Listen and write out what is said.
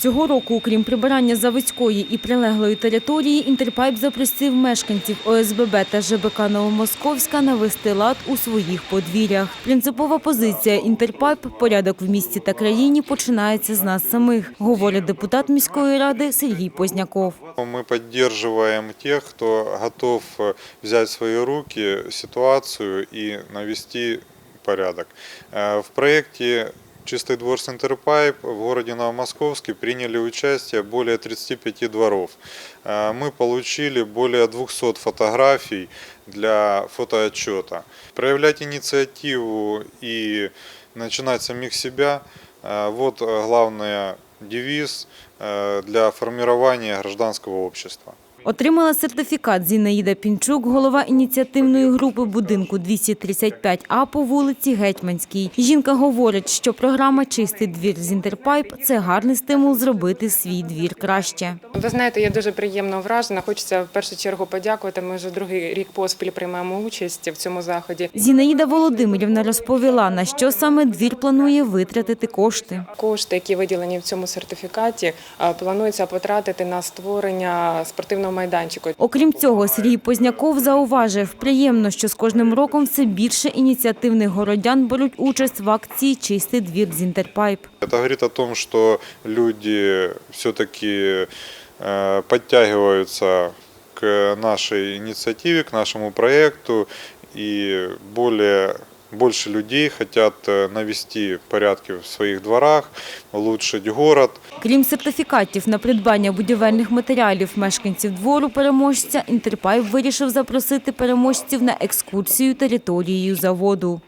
Цього року, окрім прибирання заводської і прилеглої території, Інтерпайп запросив мешканців ОСББ та ЖБК Новомосковська навести лад у своїх подвір'ях. Принципова позиція Інтерпайп «Порядок в місті та країні починається з нас самих», говорить депутат міської ради Сергій Позняков. Мы поддерживаем тех, кто готов э, взять в свои руки ситуацию и навести порядок. Э, В проекте «Чистый двор Синтерпайп» в городе Новомосковске приняли участие более 35 дворов. Э, Мы получили более 200 фотографий для фотоотчета. Проявлять инициативу и начинать с самих себя э, – вот главный девиз э, для формирования гражданского общества. Отримала сертифікат Зінаїда Пінчук, голова ініціативної групи будинку 235А по вулиці Гетьманській. Жінка говорить, що програма «Чистий двір з Інтерпайп» – це гарний стимул зробити свій двір краще. Ви знаєте, я дуже приємно вражена. Хочеться в першу чергу подякувати. Ми вже другий рік поспіль приймаємо участь в цьому заході. Зінаїда Володимирівна розповіла, на що саме двір планує витратити кошти. Кошти, які виділені в цьому сертифікаті, планується потратити на створення спортивного майданчику. Окрім цього, Сергій Позняков зауважив, приємно, що з кожним роком все більше ініціативних городян беруть участь в акції «Чистий двір з Інтерпайп». Это говорит о том, что люди все-таки э, подтягиваются к нашей инициативе, к нашему проекту, и более больше людей хотят э, навести порядки в своих дворах, улучшить город. Крім сертифікатів на придбання будівельних матеріалів мешканців двору переможця, Інтерпайп вирішив запросити переможців на екскурсію територією заводу.